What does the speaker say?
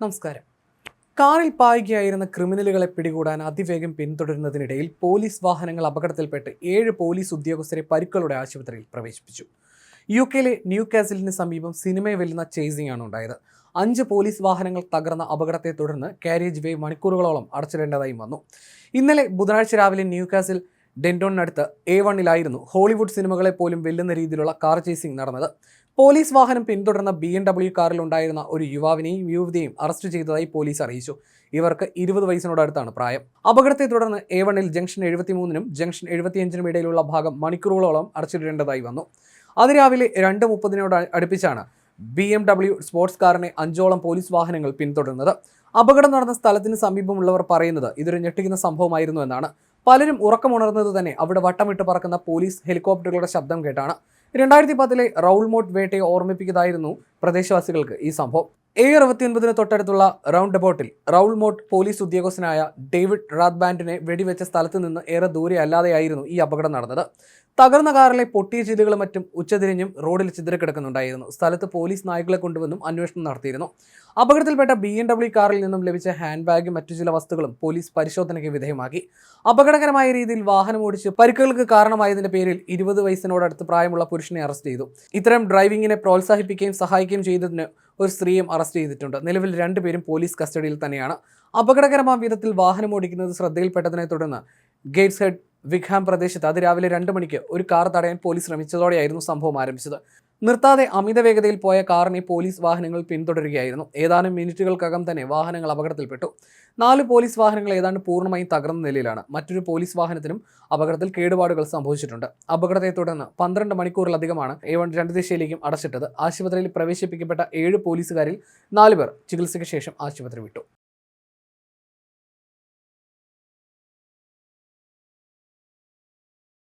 നമസ്കാരം. കാറിൽ പായുകയായിരുന്ന ക്രിമിനലുകളെ പിടികൂടാൻ അതിവേഗം പിന്തുടരുന്നതിനിടയിൽ പോലീസ് വാഹനങ്ങൾ അപകടത്തിൽപ്പെട്ട് ഏഴ് പോലീസ് ഉദ്യോഗസ്ഥരെ പരുക്കളുടെ ആശുപത്രിയിൽ പ്രവേശിപ്പിച്ചു. യു കെയിലെ ന്യൂ കാസിലിന് സമീപം സിനിമയെ വെല്ലുന്ന ചേസിംഗ് ആണ് ഉണ്ടായത്. അഞ്ച് പോലീസ് വാഹനങ്ങൾ തകർന്ന അപകടത്തെ തുടർന്ന് കാരേജ് വേ മണിക്കൂറുകളോളം അടച്ചിടേണ്ടതായും വന്നു. ഇന്നലെ ബുധനാഴ്ച രാവിലെ ന്യൂ കാസിൽ ഡെന്റോണിനടുത്ത് എ വണ്ണിലായിരുന്നു ഹോളിവുഡ് സിനിമകളെ പോലും വെല്ലുന്ന രീതിയിലുള്ള കാർ ചേസിംഗ് നടന്നത്. പോലീസ് വാഹനം പിന്തുടർന്ന ബി എം ഡബ്ല്യു കാറിലുണ്ടായിരുന്ന ഒരു യുവാവിനെയും യുവതിയെയും അറസ്റ്റ് ചെയ്തതായി പോലീസ് അറിയിച്ചു. ഇവർക്ക് ഇരുപത് വയസ്സിനോടടുത്താണ് പ്രായം. അപകടത്തെ തുടർന്ന് എ വണ്ണിൽ ജംഗ്ഷൻ എഴുപത്തിമൂന്നിനും ജംഗ്ഷൻ എഴുപത്തിയഞ്ചിനും ഇടയിലുള്ള ഭാഗം മണിക്കൂറുകളോളം അടച്ചിടേണ്ടതായി വന്നു. അതിരാവിലെ രണ്ട് മുപ്പതിനോട് അടുപ്പിച്ചാണ് ബി എം ഡബ്ല്യു സ്പോർട്സ് കാറിനെ അഞ്ചോളം പോലീസ് വാഹനങ്ങൾ പിന്തുടരുന്നത് അപകടം നടന്ന സ്ഥലത്തിന് സമീപമുള്ളവർ പറയുന്നത് ഇതൊരു ഞെട്ടിക്കുന്ന സംഭവമായിരുന്നു എന്നാണ്. പലരും ഉറക്കമുണർന്നത് തന്നെ അവിടെ വട്ടമിട്ട് പറക്കുന്ന പോലീസ് ഹെലികോപ്റ്ററുകളുടെ ശബ്ദം കേട്ടാണ്. രണ്ടായിരത്തി പത്തിലെ റൗൾ മോട്ട് വേട്ടയെ ഓർമ്മിപ്പിക്കുന്നതായിരുന്നു പ്രദേശവാസികൾക്ക് ഈ സംഭവം. എ അറുപത്തിയൊൻപതിന് തൊട്ടടുത്തുള്ള റൗണ്ട് അബൌട്ടിൽ റൗൾ മോട്ട് പോലീസ് ഉദ്യോഗസ്ഥനായ ഡേവിഡ് റാത്ബാൻഡിനെ വെടിവെച്ച സ്ഥലത്ത് നിന്ന് ഏറെ ദൂരെ അല്ലാതെയായിരുന്നു ഈ അപകടം നടന്നത്. തകർന്ന കാറിലെ പൊട്ടിയ ചില്ലുകളും മറ്റും ഉച്ചതിരിഞ്ഞും റോഡിൽ ചിതറിക്കിടക്കുന്നുണ്ടായിരുന്നു. സ്ഥലത്ത് പോലീസ് നായ്ക്കളെ കൊണ്ടുവന്നും അന്വേഷണം നടത്തിയിരുന്നു. അപകടത്തിൽപ്പെട്ട ബി എം ഡബ്ല്യു കാറിൽ നിന്നും ലഭിച്ച ഹാൻഡ് ബാഗും മറ്റു ചില വസ്തുക്കളും പോലീസ് പരിശോധനയ്ക്ക് വിധേയമാക്കി. അപകടകരമായ രീതിയിൽ വാഹനം ഓടിച്ച് പരിക്കുകൾക്ക് കാരണമായതിന്റെ പേരിൽ ഇരുപത് വയസ്സിനോടടുത്ത് പ്രായമുള്ള പുരുഷനെ അറസ്റ്റ് ചെയ്തു. ഇത്തരം ഡ്രൈവിംഗിനെ പ്രോത്സാഹിപ്പിക്കുകയും സഹായിക്കുകയും ചെയ്തതിന് ഒരു സ്ത്രീയും അറസ്റ്റ് ചെയ്തിട്ടുണ്ട്. നിലവിൽ രണ്ടുപേരും പോലീസ് കസ്റ്റഡിയിൽ തന്നെയാണ്. അപകടകരമായ വിധത്തിൽ വാഹനം ഓടിക്കുന്നത് ശ്രദ്ധയിൽപ്പെട്ടതിനെ തുടർന്ന് ഗേറ്റ്സ് ഹെഡ് വിഖാം പ്രദേശത്ത് അതിരാവിലെ രണ്ട് മണിക്ക് ഒരു കാർ തടയാൻ പോലീസ് ശ്രമിച്ചതോടെയായിരുന്നു സംഭവം ആരംഭിച്ചത്. നിർത്താതെ അമിത വേഗതയിൽ പോയ കാറിനെ പോലീസ് വാഹനങ്ങൾ പിന്തുടരുകയായിരുന്നു. ഏതാനും മിനിറ്റുകൾക്കകം തന്നെ വാഹനങ്ങൾ അപകടത്തിൽപ്പെട്ടു. നാല് പോലീസ് വാഹനങ്ങൾ ഏതാണ്ട് പൂർണമായും തകർന്ന നിലയിലാണ്. മറ്റൊരു പോലീസ് വാഹനത്തിനും അപകടത്തിൽ കേടുപാടുകൾ സംഭവിച്ചിട്ടുണ്ട്. അപകടത്തെ തുടർന്ന് പന്ത്രണ്ട് മണിക്കൂറിലധികമാണ് എ വൺ രണ്ട് ദിശയിലേക്കും അടച്ചിട്ടത്. ആശുപത്രിയിൽ പ്രവേശിപ്പിക്കപ്പെട്ട ഏഴ് പോലീസുകാരിൽ നാലുപേർ ചികിത്സയ്ക്ക് ശേഷം ആശുപത്രി വിട്ടു.